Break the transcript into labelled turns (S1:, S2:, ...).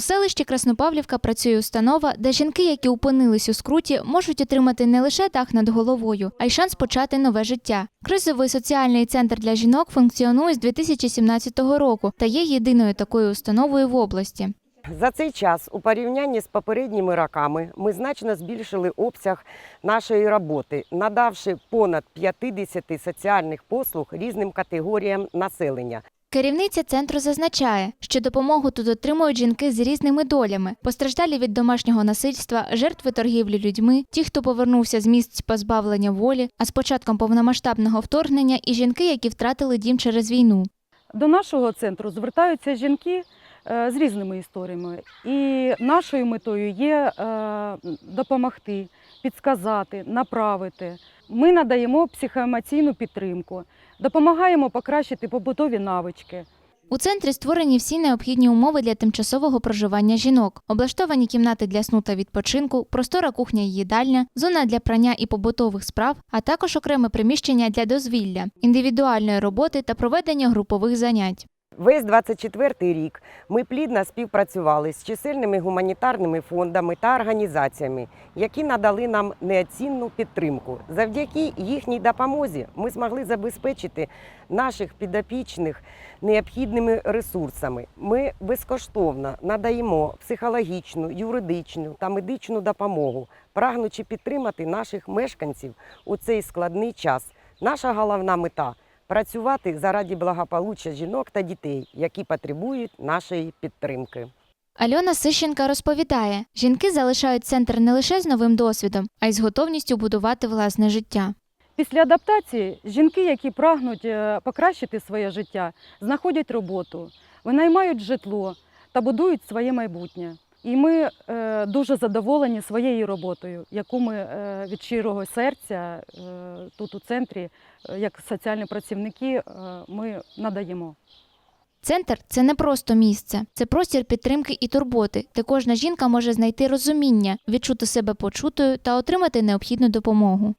S1: У селищі Краснопавлівка працює установа, де жінки, які опинились у скруті, можуть отримати не лише дах над головою, а й шанс почати нове життя. Кризовий соціальний центр для жінок функціонує з 2017 року та є єдиною такою установою в області.
S2: За цей час, у порівнянні з попередніми роками, ми значно збільшили обсяг нашої роботи, надавши понад 50 соціальних послуг різним категоріям населення.
S1: Керівниця центру зазначає, що допомогу тут отримують жінки з різними долями, постраждалі від домашнього насильства, жертви торгівлі людьми, ті, хто повернувся з місць позбавлення волі, а з початком повномасштабного вторгнення і жінки, які втратили дім через війну.
S3: До нашого центру звертаються жінки е, з різними історіями. І нашою метою є е, допомогти, підсказати, направити. Ми надаємо психоемоційну підтримку, допомагаємо покращити побутові навички.
S1: У центрі створені всі необхідні умови для тимчасового проживання жінок, облаштовані кімнати для сну та відпочинку, простора кухня і їдальня, зона для прання і побутових справ, а також окреме приміщення для дозвілля, індивідуальної роботи та проведення групових занять.
S2: Весь 24-й рік ми плідно співпрацювали з чисельними гуманітарними фондами та організаціями, які надали нам неоцінну підтримку. Завдяки їхній допомозі ми змогли забезпечити наших підопічних необхідними ресурсами. Ми безкоштовно надаємо психологічну, юридичну та медичну допомогу, прагнучи підтримати наших мешканців у цей складний час. Наша головна мета працювати заради благополуччя жінок та дітей, які потребують нашої підтримки.
S1: Альона Сищенка розповідає, жінки залишають центр не лише з новим досвідом, а й з готовністю будувати власне життя.
S3: Після адаптації жінки, які прагнуть е, покращити своє життя, знаходять роботу, винаймають житло та будують своє майбутнє. І ми е, дуже задоволені своєю роботою, яку ми е, від щирого серця е, тут у центрі, як соціальні працівники, ми надаємо.
S1: Центр це не просто місце, це простір підтримки і турботи, де кожна жінка може знайти розуміння, відчути себе почутою та отримати необхідну допомогу.